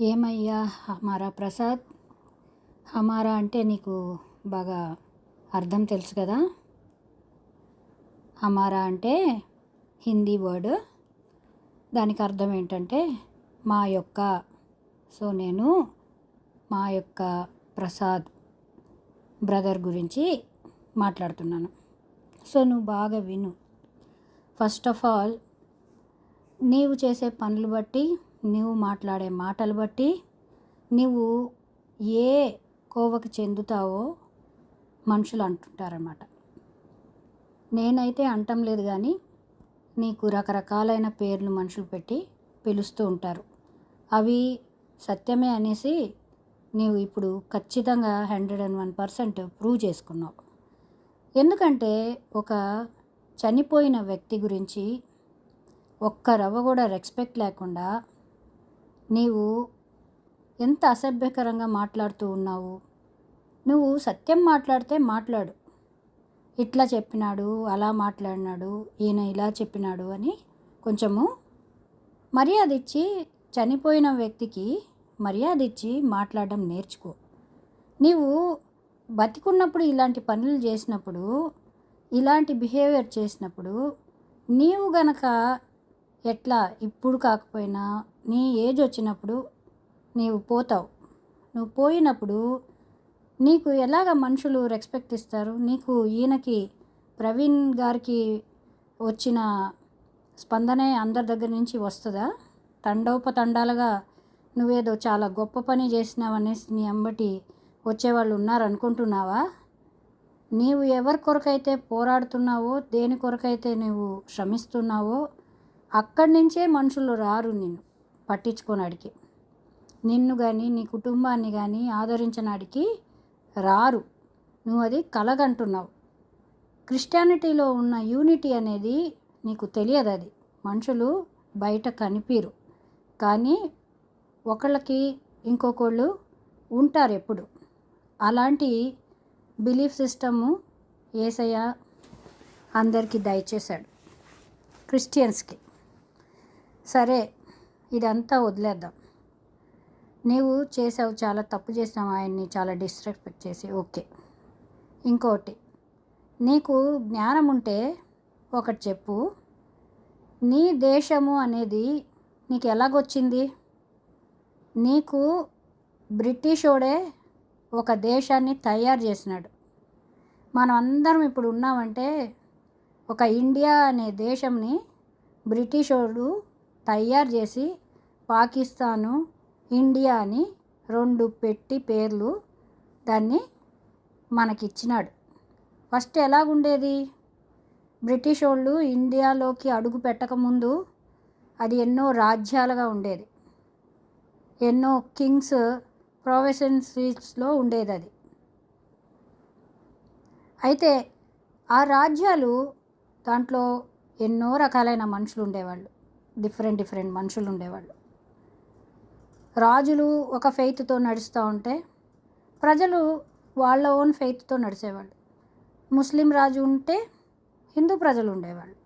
ఏమయ్యా హమారా ప్రసాద్? హమారా అంటే నీకు బాగా అర్థం తెలుసు కదా? హమారా అంటే హిందీ వర్డ్. దానికి అర్థం ఏంటంటే మా యొక్క. సో నేను మా యొక్క ప్రసాద్ బ్రదర్ గురించి మాట్లాడుతున్నాను. సో నువ్వు బాగా విను. ఫస్ట్ ఆఫ్ ఆల్ నీవు చేసే పనులు బట్టి నువ్వు మాట్లాడే మాటలు బట్టి నువ్వు ఏ కోవకు చెందుతావో మనుషులు అంటుంటారన్నమాట. నేనైతే అంటం లేదు కానీ నీకు రకరకాలైన పేర్లు మనుషులు పెట్టి పిలుస్తూ ఉంటారు. అవి సత్యమే అనేసి నీవు ఇప్పుడు ఖచ్చితంగా hundred and one percent prove చేసుకున్నావు. ఎందుకంటే ఒక చనిపోయిన వ్యక్తి గురించి ఒక్క రవ్వ కూడా రెస్పెక్ట్ లేకుండా నీవు ఎంత అసభ్యకరంగా మాట్లాడుతూ ఉన్నావు? నువ్వు సత్యం మాట్లాడితే మాట్లాడు. ఇట్లా చెప్పినాడు అలా మాట్లాడినాడు ఈయన ఇలా చెప్పినాడు అని కొంచెము మర్యాద ఇచ్చి చనిపోయిన వ్యక్తికి మర్యాద ఇచ్చి మాట్లాడడం నేర్చుకో. నీవు బతికున్నప్పుడు ఇలాంటి పనులు చేసినప్పుడు ఇలాంటి బిహేవియర్ చేసినప్పుడు నీవు గనక ఎట్లా ఇప్పుడు కాకపోయినా నీ ఏజ్ వచ్చినప్పుడు నీవు పోతావు. నువ్వు పోయినప్పుడు నీకు ఎలాగ మనుషులు రెస్పెక్ట్ ఇస్తారు? నీకు ఈయనకి ప్రవీణ్ గారికి వచ్చిన స్పందనే అందరి దగ్గర నుంచి వస్తుందా? తండోపతండాలుగా నువ్వేదో చాలా గొప్ప పని చేసినావనేసి నీ అంబటి వచ్చేవాళ్ళు ఉన్నారనుకుంటున్నావా? నీవు ఎవరి కొరకైతే పోరాడుతున్నావో దేని కొరకైతే నువ్వు శ్రమిస్తున్నావో అక్కడి నుంచే మనుషులు రారు నిన్ను. పట్టించుకోనాడికి నిన్ను కానీ నీ కుటుంబాన్ని కానీ ఆదరించనాడికి రారు. నువ్వు అది కలగంటున్నావు. క్రిస్టియానిటీలో ఉన్న యూనిటీ అనేది నీకు తెలియదు అది. మనుషులు బయట కనిపిరు. కానీ ఒకళ్ళకి ఇంకొకళ్ళు ఉంటారు ఎప్పుడు. అలాంటి బిలీఫ్ సిస్టము ఏసయ్య అందరికీ దయచేశాడు. క్రిస్టియన్స్కి. సరే ఇదంతా వదిలేద్దాం. నీవు చేసావు చాలా తప్పు చేసావు ఆయన్ని చాలా డిస్రెస్పెక్ట్ చేసి. ఓకే. ఇంకోటి నీకు జ్ఞానం ఉంటే ఒకటి చెప్పు. నీ దేశము అనేది నీకు ఎలాగొచ్చింది? నీకు బ్రిటిషోడే ఒక దేశాన్ని తయారు చేసినాడు. మనం అందరం ఇప్పుడు ఉన్నామంటే ఒక ఇండియా అనే దేశంని బ్రిటిషోడు తయారు చేసి పాకిస్తాను ఇండియా అని రెండు పెట్టి పేర్లు దాన్ని మనకిచ్చినాడు. ఫస్ట్ ఎలాగుండేది? బ్రిటిష్ వాళ్ళు ఇండియాలోకి అడుగు పెట్టకముందు అది ఎన్నో రాజ్యాలుగా ఉండేది. ఎన్నో కింగ్స్ ప్రొవెసెన్సీస్లో ఉండేది అది అయితే ఆ రాజ్యాలు దాంట్లో ఎన్నో రకాలైన మనుషులు ఉండేవాళ్ళు డిఫరెంట్ డిఫరెంట్ మనుషులు ఉండేవాళ్ళు. రాజులు ఒక ఫెయిత్తో నడుస్తూ ఉంటే ప్రజలు వాళ్ళ ఓన్ ఫెయిత్తో నడిచేవాళ్ళు ముస్లిం రాజు ఉంటే హిందూ ప్రజలు ఉండేవాళ్ళు.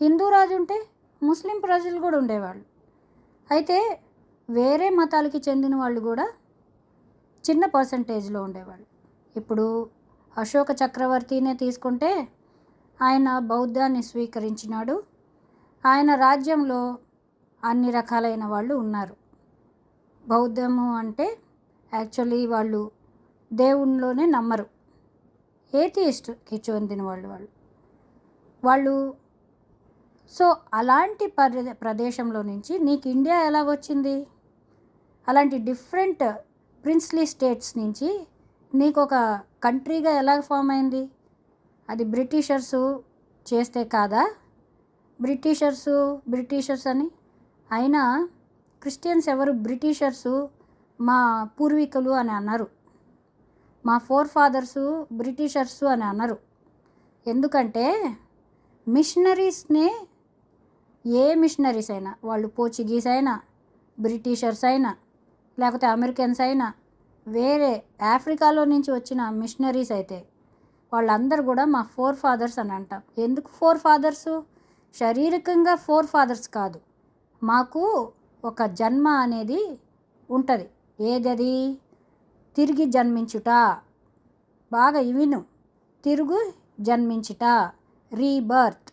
హిందూ రాజు ఉంటే ముస్లిం ప్రజలు కూడా ఉండేవాళ్ళు. అయితే వేరే మతాలకి చెందిన వాళ్ళు కూడా చిన్న పర్సంటేజ్లో ఉండేవాళ్ళు. ఇప్పుడు అశోక చక్రవర్తినే తీసుకుంటే ఆయన బౌద్ధాన్ని స్వీకరించినాడు. ఆయన రాజ్యంలో అన్ని రకాలైన వాళ్ళు ఉన్నారు. బౌద్ధము అంటే యాక్చువల్లీ వాళ్ళు దేవునిలోనే నమ్మరు. ఏథియిస్ట్కి చెందిన వాళ్ళు వాళ్ళు. వాళ్ళు సో అలాంటి ప్రదే ప్రదేశంలో నుంచి నీకు ఇండియా ఎలా వచ్చింది? అలాంటి డిఫరెంట్ ప్రిన్స్లీ స్టేట్స్ నుంచి నీకు ఒక కంట్రీగా ఎలా ఫామ్ అయింది? అది బ్రిటిషర్సు చేస్తే కాదా? బ్రిటిషర్సు బ్రిటిషర్స్ అని? అయినా క్రిస్టియన్స్ ఎవరు? బ్రిటిషర్సు మా పూర్వీకులు అని అన్నారు. మా ఫోర్ ఫాదర్సు బ్రిటిషర్సు అని అన్నారు. ఎందుకంటే మిషనరీస్నే ఏ మిషనరీస్ అయినా వాళ్ళు పోర్చుగీస్ అయినా బ్రిటిషర్స్ అయినా లేకపోతే అమెరికన్స్ అయినా వేరే ఆఫ్రికాలో నుంచి వచ్చిన మిషనరీస్ అయితే వాళ్ళందరూ కూడా మా ఫోర్ ఫాదర్స్ అని అంటాం. ఎందుకు ఫోర్ ఫాదర్సు శారీరకంగా ఫోర్ ఫాదర్స్ కాదు. మాకు ఒక జన్మ అనేది ఉంటుంది. ఏదది? తిరిగి జన్మించుట. బాగా విను. తిరుగు జన్మించుట. రీబర్త్.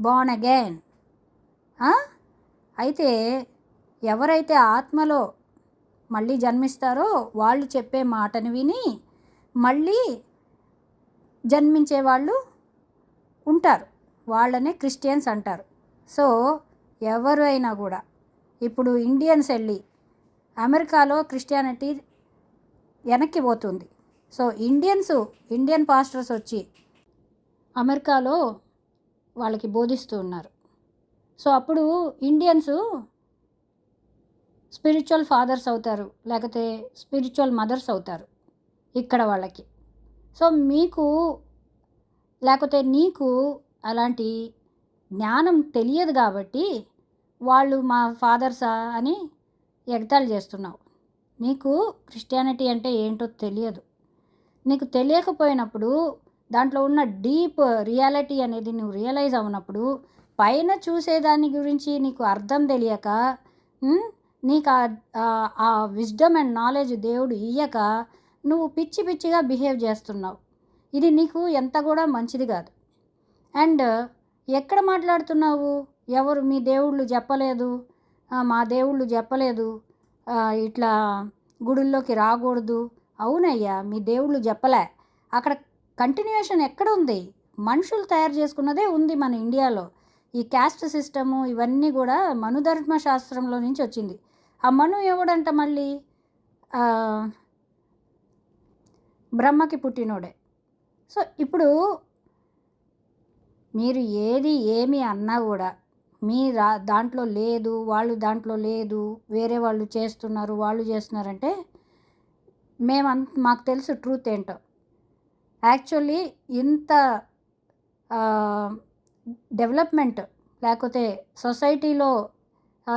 Born again. అయితే ఎవరైతే ఆత్మలో మళ్ళీ జన్మిస్తారో వాళ్ళు చెప్పే మాటను విని మళ్ళీ జన్మించే వాళ్ళు ఉంటారు. వాళ్ళనే క్రిస్టియన్స్ అంటారు. సో ఎవరు అయినా కూడా ఇప్పుడు ఇండియన్స్ వెళ్ళి అమెరికాలో క్రిస్టియానిటీ వెనక్కి పోతుంది. సో ఇండియన్స్ ఇండియన్ పాస్టర్స్ వచ్చి అమెరికాలో వాళ్ళకి బోధిస్తూ ఉన్నారు. సో అప్పుడు ఇండియన్స్ స్పిరిచువల్ ఫాదర్స్ అవుతారు లేకపోతే స్పిరిచువల్ మదర్స్ అవుతారు ఇక్కడ వాళ్ళకి. సో మీకు లేకపోతే నీకు అలాంటి జ్ఞానం తెలియదు కాబట్టి వాళ్ళు మా ఫాదర్సా అని ఎగతాళి చేస్తున్నావు. నీకు క్రిస్టియానిటీ అంటే ఏంటో తెలియదు. నీకు తెలియకపోయినప్పుడు దాంట్లో ఉన్న డీప్ రియాలిటీ అనేది నువ్వు రియలైజ్ అవునప్పుడు పైన చూసేదాని గురించి నీకు అర్థం తెలియక నీకు ఆ- ఆ విజ్డమ్ అండ్ నాలెడ్జ్ దేవుడు ఇయ్యక నువ్వు పిచ్చి పిచ్చిగా బిహేవ్ చేస్తున్నావు. ఇది నీకు ఎంత కూడా మంచిది కాదు. అండ్ ఎక్కడ మాట్లాడుతున్నావు? ఎవరు? మీ దేవుళ్ళు చెప్పలేదు. మా దేవుళ్ళు చెప్పలేదు. ఇట్లా గుడుల్లోకి రాకూడదు. అవునయ్యా మీ దేవుళ్ళు చెప్పలే. అక్కడ కంటిన్యూషన్ ఎక్కడ ఉంది? మనుషులు తయారు చేసుకున్నదే ఉంది మన ఇండియాలో. ఈ క్యాస్ట్ సిస్టము ఇవన్నీ కూడా మనుధర్మ శాస్త్రంలో నుంచి వచ్చింది. ఆ మను ఎవడంట మళ్ళీ? బ్రహ్మకి పుట్టినోడే. సో ఇప్పుడు మీరు ఏది ఏమి అన్నా కూడా మీ రా దాంట్లో లేదు వాళ్ళు దాంట్లో లేదు వేరే వాళ్ళు చేస్తున్నారు వాళ్ళు చేస్తున్నారంటే మేము మాకు తెలుసు ట్రూత్ ఏంటో. యాక్చువల్లీ ఇంత డెవలప్మెంట్ లేకపోతే సొసైటీలో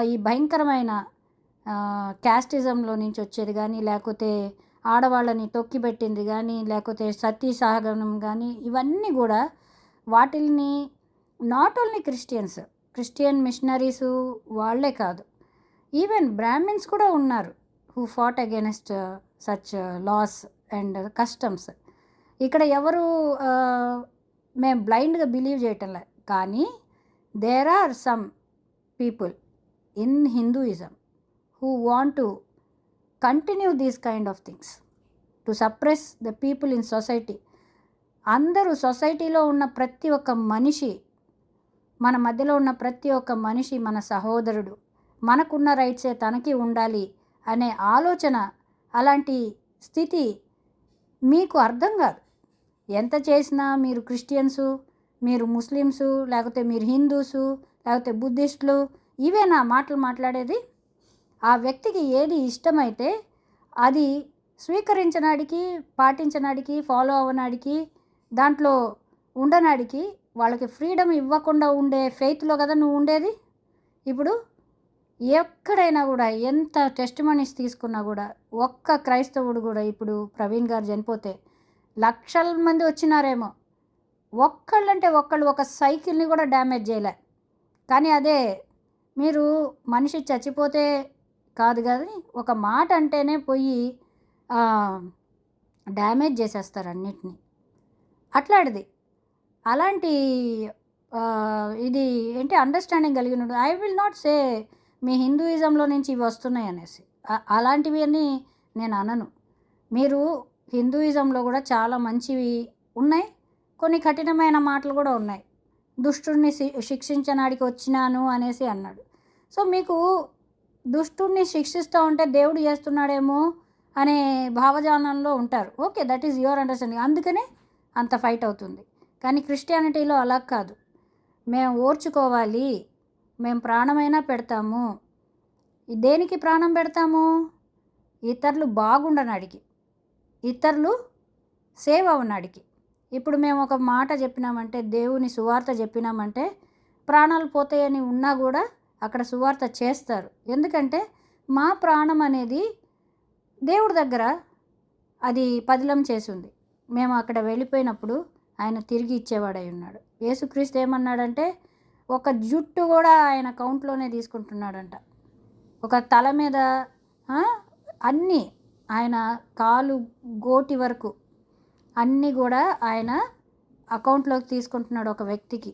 ఈ భయంకరమైన క్యాస్టిజంలో నుంచి వచ్చేది కానీ లేకపోతే ఆడవాళ్ళని తొక్కిపెట్టింది కానీ లేకపోతే సతీ సహగమనం కానీ ఇవన్నీ కూడా వాటిల్ని not only Christians Christian missionaries వాళ్ళే కాదు. ఈవెన్ బ్రాహ్మిన్స్ కూడా ఉన్నారు who fought against such laws and customs. ఇక్కడ ఎవరు మేము బ్లైండ్గా బిలీవ్ చేయటంలే కానీ there are some people in Hinduism who want to continue these kind of things to suppress the people in society. అందరూ సొసైటీలో ఉన్న ప్రతి ఒక్క మనిషి మన మధ్యలో ఉన్న ప్రతి ఒక్క మనిషి మన సహోదరుడు. మనకున్న రైట్సే తనకి ఉండాలి అనే ఆలోచన అలాంటి స్థితి మీకు అర్థం కాదు. ఎంత చేసినా మీరు క్రిస్టియన్సు మీరు ముస్లిమ్సు లేకపోతే మీరు హిందూసు లేకపోతే బుద్ధిస్టులు ఇవేనా మాటలు మాట్లాడేది. ఆ వ్యక్తికి ఏది ఇష్టమైతే అది స్వీకరించినాడికి పాటించినాడికి ఫాలో అవ్వనాడికి దాంట్లో ఉండనాడికి వాళ్ళకి ఫ్రీడమ్ ఇవ్వకుండా ఉండే ఫెయిత్లో కదా నువ్వు ఉండేది? ఇప్పుడు ఎక్కడైనా కూడా ఎంత టెస్ట్ మనీస్ తీసుకున్నా కూడా ఒక్క క్రైస్తవుడు కూడా ఇప్పుడు ప్రవీణ్ గారు చనిపోతే లక్షల మంది వచ్చినారేమో. ఒక్కళ్ళంటే ఒక్కళ్ళు ఒక సైకిల్ని కూడా డ్యామేజ్ చేయలే. కానీ అదే మీరు మనిషి చచ్చిపోతే కాదు కానీ ఒక మాట అంటేనే పోయి డ్యామేజ్ చేసేస్తారు అన్నిటినీ. అట్లాంటిది అలాంటి ఇది ఏంటి అండర్స్టాండింగ్ కలిగిన I will not say me హిందూయిజంలో నుంచి ఇవి వస్తున్నాయి అనేసి. అలాంటివి అని నేను అనను. మీరు హిందూయిజంలో కూడా చాలా మంచివి ఉన్నాయి కొన్ని కఠినమైన మాటలు కూడా ఉన్నాయి. దుష్టుడిని శిక్షించనాడికి వచ్చినాను అనేసి అన్నాడు. సో మీకు దుష్టుడిని శిక్షిస్తూ ఉంటే దేవుడు చేస్తున్నాడేమో అనే భావజానంలో ఉంటారు. Okay that is your understanding అందుకనే అంత ఫైట్ అవుతుంది. కానీ క్రిస్టియానిటీలో అలా కాదు. మేము ఓర్చుకోవాలి. మేము ప్రాణమైనా పెడతాము. దేనికి ప్రాణం పెడతాము? ఇతరులు బాగుండనాడికి ఇతరులు సేవ్ అవనాడికి ఇప్పుడు మేము ఒక మాట చెప్పినామంటే దేవుని సువార్త చెప్పినామంటే ప్రాణాలు పోతాయని ఉన్నా కూడా అక్కడ సువార్త చేస్తారు. ఎందుకంటే మా ప్రాణం అనేది దేవుడి దగ్గర అది పదిలం చేసింది మేము అక్కడ వెళ్ళిపోయినప్పుడు ఆయన తిరిగి ఇచ్చేవాడై ఉన్నాడు. యేసుక్రీస్తు ఏమన్నాడంటే ఒక జుట్టు కూడా ఆయన కౌంట్లోనే తీసుకుంటున్నాడంట. ఒక తల మీద అన్నీ ఆయన కాలు గోటి వరకు అన్నీ కూడా ఆయన అకౌంట్లోకి తీసుకుంటున్నాడు ఒక వ్యక్తికి.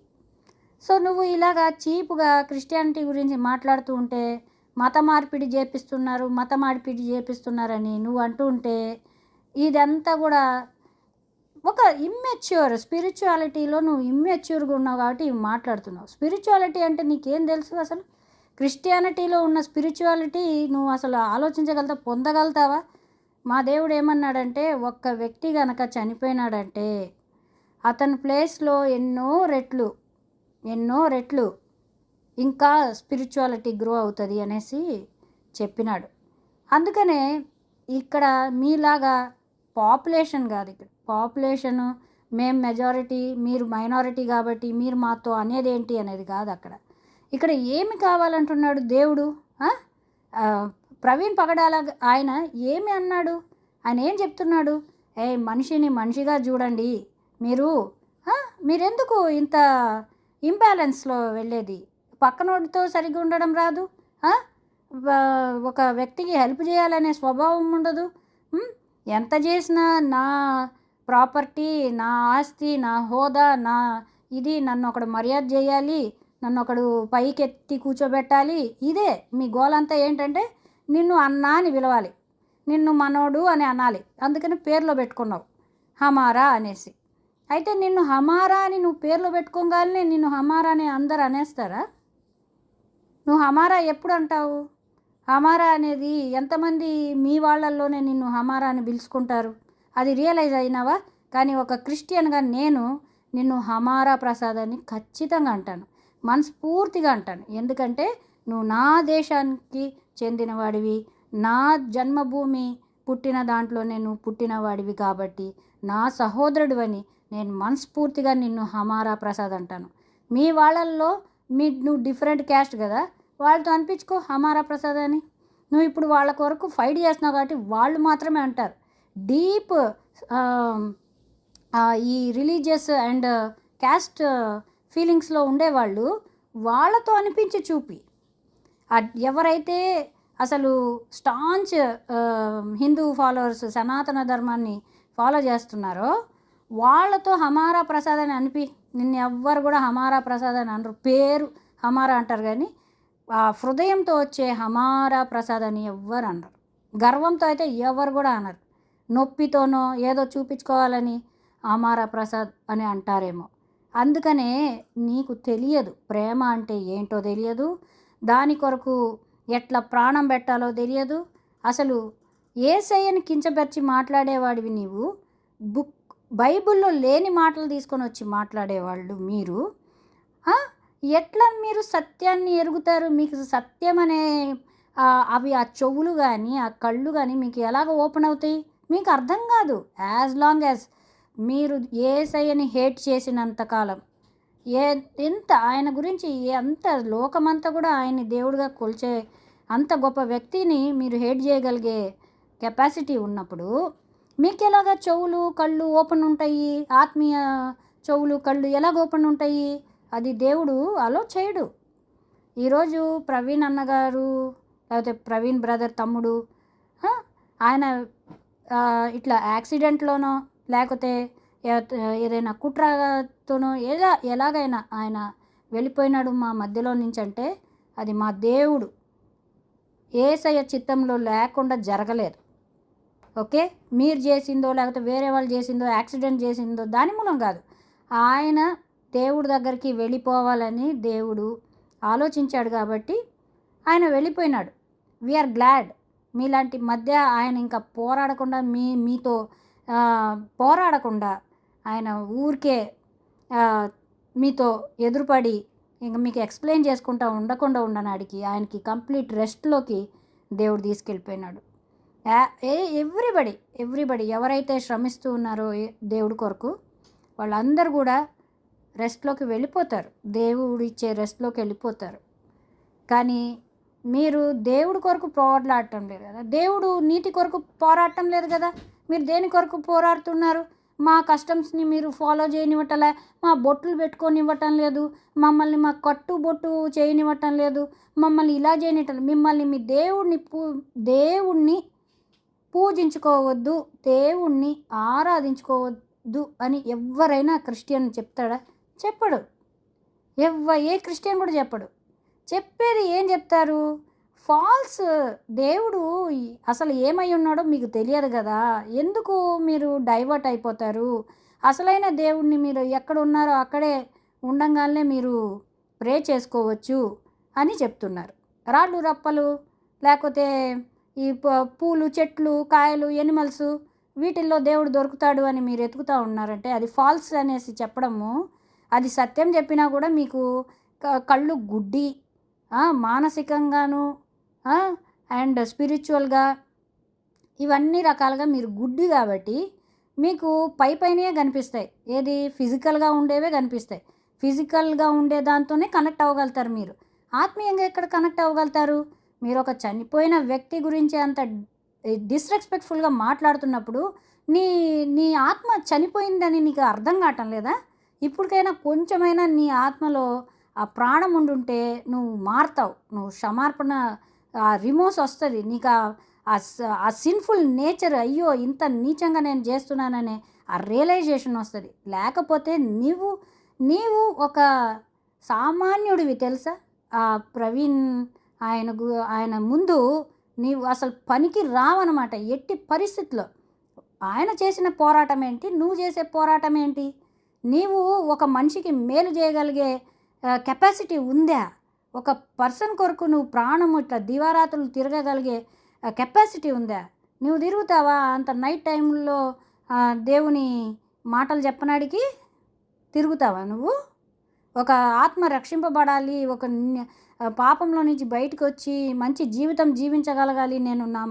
సో నువ్వు ఇలాగా చీప్గా క్రిస్టియానిటీ గురించి మాట్లాడుతూ ఉంటే మత మార్పిడి చేపిస్తున్నారు మత మార్పిడి చేపిస్తున్నారని నువ్వు అంటూ ఉంటే ఇదంతా కూడా ఒక ఇమ్మెచ్యూర్ స్పిరిచువాలిటీలో నువ్వు ఇమ్మెచ్యూర్గా ఉన్నావు కాబట్టి ఇవి మాట్లాడుతున్నావు. స్పిరిచువాలిటీ అంటే నీకేం తెలుసు అసలు? క్రిస్టియానిటీలో ఉన్న స్పిరిచువాలిటీ నువ్వు అసలు ఆలోచించగలుగుతా పొందగలుగుతావా? మా దేవుడు ఏమన్నాడంటే ఒక్క వ్యక్తి గనక చనిపోయినాడంటే అతని ప్లేస్లో ఎన్నో రెట్లు ఎన్నో రెట్లు ఇంకా స్పిరిచువాలిటీ గ్రో అవుతుంది అనేసి చెప్పినాడు. అందుకనే ఇక్కడ మీలాగా పాపులేషన్ కాదు ఇక్కడ. పాపులేషను మేం మెజారిటీ మీరు మైనారిటీ కాబట్టి మీరు మాతో అనేది ఏంటి అనేది కాదు అక్కడ. ఇక్కడ ఏమి కావాలంటున్నాడు దేవుడు? ప్రవీణ్ పగడాల ఆయన ఏమి అన్నాడు? ఆయన ఏం చెప్తున్నాడు? ఏ మనిషిని మనిషిగా చూడండి. మీరు మీరెందుకు ఇంత ఇంబ్యాలెన్స్లో వెళ్ళేది? పక్కనోడితో సరిగ్గా ఉండడం రాదు? ఒక వ్యక్తికి హెల్ప్ చేయాలనే స్వభావం ఉండదు? ఎంత చేసినా నా ప్రాపర్టీ నా ఆస్తి నా హోదా నా ఇది నన్ను ఒకడు మర్యాద చేయాలి నన్ను ఒకడు పైకెత్తి కూర్చోబెట్టాలి. ఇదే మీ గోల్ అంతా ఏంటంటే నిన్ను అన్నా అని పిలవాలి. నిన్ను మనోడు అని అనాలి. అందుకని పేర్లో పెట్టుకున్నావు. హమారా అనేసి. అయితే నిన్ను హమారా అని నువ్వు పేర్లో పెట్టుకోగానే నిన్ను హమారా అని అందరు అనేస్తారా? నువ్వు హమారా ఎప్పుడు అంటావు? హమారా అనేది ఎంతమంది మీ వాళ్ళల్లోనే నిన్ను హమారా అని పిలుచుకుంటారు? అది రియలైజ్ అయినావా? కానీ ఒక క్రిస్టియన్గా నేను నిన్ను హమారా ప్రసాద్ అని ఖచ్చితంగా అంటాను. మనస్ఫూర్తిగా అంటాను. ఎందుకంటే నువ్వు నా దేశానికి చెందినవాడివి. నా జన్మభూమి పుట్టిన దాంట్లోనే నువ్వు పుట్టినవాడివి కాబట్టి నా సహోదరుడివని నేను మనస్ఫూర్తిగా నిన్ను హమారా ప్రసాద్ అంటాను. మీ వాళ్ళల్లో మీ నువ్వు డిఫరెంట్ క్యాస్ట్ కదా. వాళ్ళతో అనిపించుకో హమారా ప్రసాద్ అని నువ్వు ఇప్పుడు వాళ్ళ కొరకు ఫైట్ చేస్తున్నావు కాబట్టి వాళ్ళు మాత్రమే అంటారు. డీప్ ఈ రిలీజియస్ అండ్ క్యాస్ట్ ఫీలింగ్స్లో ఉండేవాళ్ళు వాళ్ళతో అనిపించి చూపి. ఎవరైతే అసలు స్టాంచ్ హిందూ ఫాలోవర్స్ సనాతన ధర్మాన్ని ఫాలో చేస్తున్నారో వాళ్ళతో హమారా ప్రసాద్ అని అనిపి నిన్ను ఎవ్వరు కూడా హమారా ప్రసాద్ అని అనరు. పేరు హమారా అంటారు కానీ ఆ హృదయంతో వచ్చే హమారా ప్రసాద్ అని ఎవ్వరు అనరు. గర్వంతో అయితే ఎవరు కూడా అనరు. నొప్పితోనో ఏదో చూపించుకోవాలని అమారా ప్రసాద్ అని అంటారేమో. అందుకనే నీకు తెలియదు ప్రేమ అంటే ఏంటో తెలియదు దాని కొరకు ఎట్లా ప్రాణం పెట్టాలో తెలియదు. అసలు ఏసయ్యని కించపరిచి మాట్లాడేవాడివి నీవు? బుక్ బైబిల్లో లేని మాటలు తీసుకొని వచ్చి మాట్లాడేవాళ్ళు మీరు? ఎట్లా మీరు సత్యాన్ని ఎరుగుతారు? మీకు సత్యం అనే అవి ఆ చెవులు కానీ ఆ కళ్ళు కానీ మీకు ఎలాగ ఓపెన్ అవుతాయి? మీకు అర్థం కాదు. యాజ్ లాంగ్ యాజ్ మీరు ఏసయ్యని హేట్ చేసినంత కాలం ఏ ఎంత ఆయన గురించి ఎంత లోకమంతా కూడా ఆయన్ని దేవుడిగా కొలిచే అంత గొప్ప వ్యక్తిని మీరు హేట్ చేయగలిగే కెపాసిటీ ఉన్నప్పుడు మీకు ఎలాగ చెవులు కళ్ళు ఓపెన్ ఉంటాయి? ఆత్మీయ చెవులు కళ్ళు ఎలాగ ఓపెన్ ఉంటాయి? అది దేవుడు అలో చేయడు. ఈరోజు ప్రవీణ్ అన్నగారు లేకపోతే ప్రవీణ్ బ్రదర్ తమ్ముడు ఆయన ఇట్లా యాక్సిడెంట్లోనో లేకపోతే ఏదైనా కుట్రతోనో ఎలా ఎలాగైనా ఆయన వెళ్ళిపోయినాడు మా మధ్యలో నుంచి అంటే అది మా దేవుడు. ఏసయ్య చిత్తంలో లేకుండా జరగలేదు. ఓకే? మీరు చేసిందో లేకపోతే వేరే వాళ్ళు చేసిందో యాక్సిడెంట్ చేసిందో దాని మూలం కాదు. ఆయన దేవుడి దగ్గరికి వెళ్ళిపోవాలని దేవుడు ఆలోచించాడు కాబట్టి ఆయన వెళ్ళిపోయినాడు. వీఆర్ గ్లాడ్ మీలాంటి మధ్య ఆయన ఇంకా పోరాడకుండా మీ మీతో పోరాడకుండా ఆయన ఊరికే మీతో ఎదురుపడి ఇంక మీకు ఎక్స్ప్లెయిన్ చేసుకుంటా ఉండకుండా ఉండనాడికి ఆయనకి కంప్లీట్ రెస్ట్లోకి దేవుడు తీసుకెళ్ళిపోయినాడు. ఏ ఎవ్రీబడి ఎవ్రీబడి ఎవరైతే శ్రమిస్తూ ఉన్నారో దేవుడి కొరకు వాళ్ళందరూ కూడా రెస్ట్లోకి వెళ్ళిపోతారు. దేవుడు ఇచ్చే రెస్ట్లోకి వెళ్ళిపోతారు. కానీ మీరు దేవుడి కొరకు పోరాడటం లేదు కదా. దేవుడు నీతి కొరకు పోరాడటం లేదు కదా. మీరు దేని కొరకు పోరాడుతున్నారు? మా కస్టమ్స్ని మీరు ఫాలో చేయనివ్వటలే మా బొట్లు పెట్టుకొనివ్వటం లేదు మమ్మల్ని మా కట్టు బొట్టు చేయనివ్వటం లేదు మమ్మల్ని ఇలా చేయనివ్వటం మిమ్మల్ని మీ దేవుడిని పూ దేవుణ్ణి పూజించుకోవద్దు దేవుణ్ణి ఆరాధించుకోవద్దు అని ఎవరైనా క్రిస్టియన్ చెప్తాడా? చెప్పడు. ఎవ్వ ఏ క్రిస్టియన్ కూడా చెప్పడు. చెప్పేది ఏం చెప్తారు? ఫాల్స్ దేవుడు అసలు ఏమై ఉన్నాడో మీకు తెలియదు కదా? ఎందుకు మీరు డైవర్ట్ అయిపోతారు? అసలైన దేవుణ్ణి మీరు ఎక్కడ ఉన్నారో అక్కడే ఉండంగానే మీరు ప్రే చేసుకోవచ్చు అని చెప్తున్నారు. రాళ్ళు రప్పలు లేకపోతే ఈ ప- పూలు చెట్లు కాయలు ఎనిమల్స్ వీటిల్లో దేవుడు దొరుకుతాడు అని మీరు ఎతుకుతూ ఉన్నారంటే అది ఫాల్స్ అనేసి చెప్పడము అది సత్యం చెప్పినా కూడా మీకు క- కళ్ళు గుడ్డి. మానసికంగాను అండ్ స్పిరిచువల్గా ఇవన్నీ రకాలుగా మీరు గుడ్డి కాబట్టి మీకు పై పైనే కనిపిస్తాయి. ఏది ఫిజికల్గా ఉండేవే కనిపిస్తాయి. ఫిజికల్గా ఉండే దాంతోనే కనెక్ట్ అవ్వగలుగుతారు మీరు. ఆత్మీయంగా ఎక్కడ కనెక్ట్ అవ్వగలుగుతారు? మీరు ఒక చనిపోయిన వ్యక్తి గురించి అంత డిస్రెస్పెక్ట్ఫుల్గా మాట్లాడుతున్నప్పుడు నీ నీ ఆత్మ చనిపోయిందని నీకు అర్థం కావటం లేదా? ఇప్పటికైనా కొంచెమైనా నీ ఆత్మలో ఆ ప్రాణం ఉండుంటే నువ్వు మారుతావు. నువ్వు క్షమార్పణ ఆ రిమోస్ వస్తుంది. నీకు ఆ- ఆ స- ఆ సిన్ఫుల్ నేచర్ అయ్యో ఇంత నీచంగా నేను చేస్తున్నాననే ఆ రియలైజేషన్ వస్తుంది. లేకపోతే నీవు నీవు ఒక సామాన్యుడివి తెలుసా? ఆ ప్రవీణ్ ఆయన గు- ఆయన ముందు నీవు అసలు పనికి రావన్నమాట ఎట్టి పరిస్థితిలో. ఆయన చేసిన పోరాటం ఏంటి? నువ్వు చేసే పోరాటం ఏంటి? నీవు ఒక మనిషికి మేలు చేయగలిగే కెపాసిటీ ఉందా? ఒక పర్సన్ కొరకు నువ్వు ప్రాణం ఇట్లా దివారాత్రులు తిరగగలిగే కెపాసిటీ ఉందా? నువ్వు తిరుగుతావా అంత నైట్ టైంలో దేవుని మాటలు చెప్పనాడికి? తిరుగుతావా నువ్వు? ఒక ఆత్మ రక్షింపబడాలి ఒక పాపంలో నుంచి బయటకు వచ్చి మంచి జీవితం జీవించగలగాలి నేను నా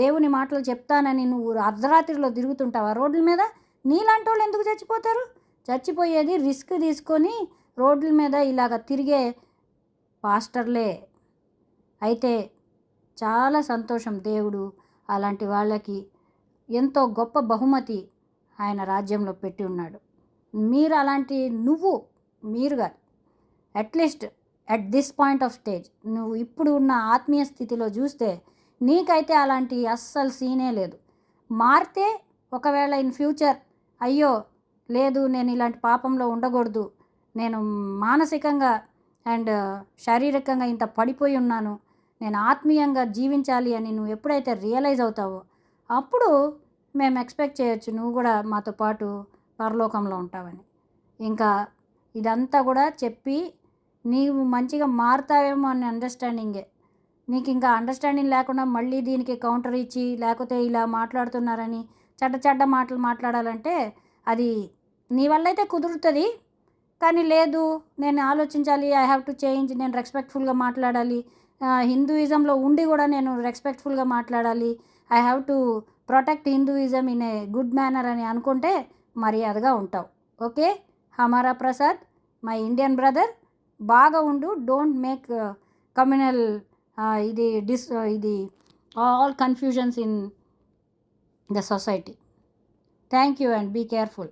దేవుని మాటలు చెప్తానని నువ్వు అర్ధరాత్రిలో తిరుగుతుంటావా రోడ్ల మీద? నీలాంటి వాళ్ళు ఎందుకు చచ్చిపోతారు? చచ్చిపోయేది రిస్క్ తీసుకొని రోడ్ల మీద ఇలాగ తిరిగే పాస్టర్లే. అయితే చాలా సంతోషం దేవుడు అలాంటి వాళ్ళకి ఎంతో గొప్ప బహుమతి ఆయన రాజ్యంలో పెట్టి ఉన్నాడు. మీరు అలాంటి నువ్వు మీరు కాదు at least at this point of stage నువ్వు ఇప్పుడు ఉన్న ఆత్మీయ స్థితిలో చూస్తే నీకైతే అలాంటి అస్సలు సీనే లేదు. మారితే ఒకవేళ ఇన్ ఫ్యూచర్ అయ్యో లేదు నేను ఇలాంటి పాపంలో ఉండకూడదు నేను మానసికంగా అండ్ శారీరకంగా ఇంత పడిపోయి ఉన్నాను. నేను ఆత్మీయంగా జీవించాలి అని నువ్వు ఎప్పుడైతే రియలైజ్ అవుతావో అప్పుడు మేము ఎక్స్పెక్ట్ చేయొచ్చు నువ్వు కూడా మాతో పాటు పరలోకంలో ఉంటావని. ఇంకా ఇదంతా కూడా చెప్పి నీవు మంచిగా మారుతావేమో అని అండర్స్టాండింగే నీకు ఇంకా అండర్స్టాండింగ్ లేకుండా మళ్ళీ దీనికి కౌంటర్ ఇచ్చి లేకపోతే ఇలా మాట్లాడుతున్నారని చెడ్డ చెడ్డ మాటలు మాట్లాడాలంటే అది నీ వల్ల అయితే కుదురుతుంది. కానీ లేదు నేను ఆలోచించాలి ఐ హ్యావ్ టు చేంజ్ నేను రెస్పెక్ట్ఫుల్గా మాట్లాడాలి. హిందూయిజంలో ఉండి కూడా నేను రెస్పెక్ట్ఫుల్గా మాట్లాడాలి. I have to protect Hinduism in a good manner అని అనుకుంటే మర్యాదగా ఉంటావు. Okay? Hamara Prasad my Indian brother బాగా ఉండు డోంట్ మేక్ కమ్యూనల్ ఇది డిస్ ఇది all confusions in the society thank you and be careful